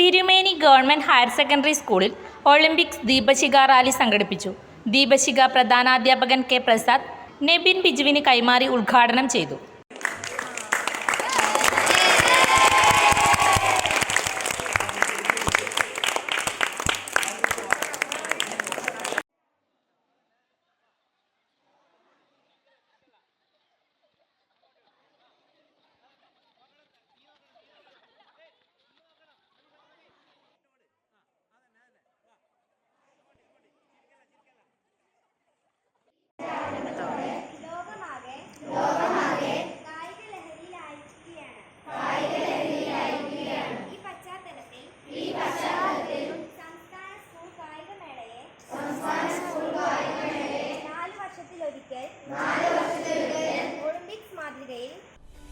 തിരുമേനി government higher secondary സ്കൂളിൽ Olympics ദീപശിഖ റാലി സംഘടിപ്പിച്ചു. ദീപശിഖ പ്രധാനാധ്യാപകൻ കെ പ്രസാദ് നെബിൻ ബിജുവിന് കൈമാറി ഉദ്ഘാടനം ചെയ്തു.